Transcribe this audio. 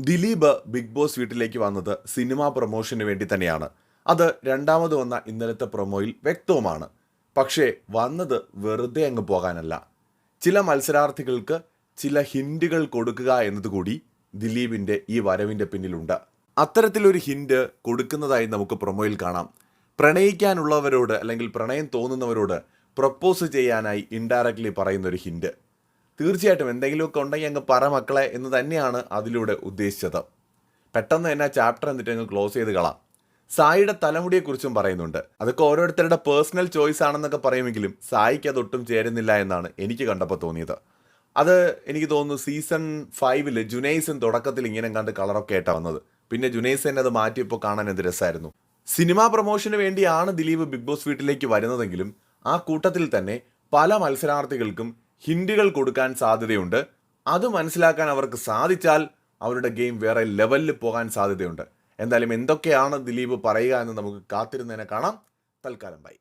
Dileep big boss വീട്ടിലേക്ക് വന്നത് cinema പ്രൊമോഷന് വേണ്ടി തന്നെയാണ്. അത് രണ്ടാമത് വന്ന ഇന്നലത്തെ പ്രൊമോയിൽ വ്യക്തവുമാണ്. പക്ഷേ വന്നത് വെറുതെ അങ്ങ് പോകാനല്ല. ചില മത്സരാർത്ഥികൾക്ക് ചില ഹിൻഡുകൾ കൊടുക്കുക എന്നതുകൂടി ദിലീപിന്റെ ഈ വരവിന്റെ പിന്നിലുണ്ട്. അത്തരത്തിലൊരു ഹിൻഡ് കൊടുക്കുന്നതായി നമുക്ക് പ്രൊമോയിൽ കാണാം. പ്രണയിക്കാനുള്ളവരോട് അല്ലെങ്കിൽ പ്രണയം തോന്നുന്നവരോട് പ്രപ്പോസ് ചെയ്യാനായി ഇൻഡയറക്ട്ലി പറയുന്നൊരു ഹിൻഡ് തീർച്ചയായിട്ടും എന്തെങ്കിലുമൊക്കെ ഉണ്ടെങ്കിൽ അങ്ങ് പറ മക്കളെ എന്ന് തന്നെയാണ് അതിലൂടെ ഉദ്ദേശിച്ചത്. പെട്ടെന്ന് തന്നെ ആ ചാപ്റ്റർ എന്നിട്ട് അങ്ങ് ക്ലോസ് ചെയ്ത് കളാം. സായിയുടെ തലമുടിയെക്കുറിച്ചും പറയുന്നുണ്ട്. അതൊക്കെ ഓരോരുത്തരുടെ പേഴ്സണൽ ചോയ്സ് ആണെന്നൊക്കെ പറയുമെങ്കിലും സായിക്ക് അതൊട്ടും ചേരുന്നില്ല എന്നാണ് എനിക്ക് കണ്ടപ്പോൾ തോന്നിയത്. അത് എനിക്ക് തോന്നുന്നു സീസൺ ഫൈവിൽ ജുനൈസൻ തുടക്കത്തിൽ ഇങ്ങനെ കണ്ട് കളറൊക്കെ ആയിട്ടാണ് വന്നത്. പിന്നെ ജുനൈസൻ അത് മാറ്റിയപ്പോൾ കാണാൻ എന്ത് രസമായിരുന്നു സിനിമാ പ്രൊമോഷന് വേണ്ടിയാണ് ദിലീപ് ബിഗ് ബോസ് വീട്ടിലേക്ക് വരുന്നതെങ്കിലും ആ കൂട്ടത്തിൽ തന്നെ പല മത്സരാർത്ഥികൾക്കും ഹിൻഡുകൾ കൊടുക്കാൻ സാധ്യതയുണ്ട്. അത് മനസ്സിലാക്കാൻ അവർക്ക് സാധിച്ചാൽ അവരുടെ ഗെയിം വേറെ ലെവലിൽ പോകാൻ സാധ്യതയുണ്ട്. എന്തായാലും എന്തൊക്കെയാണ് ദിലീപ് പറയുക എന്ന് നമുക്ക് കാത്തിരുന്നതിനെ കാണാം. തൽക്കാലം ബൈ.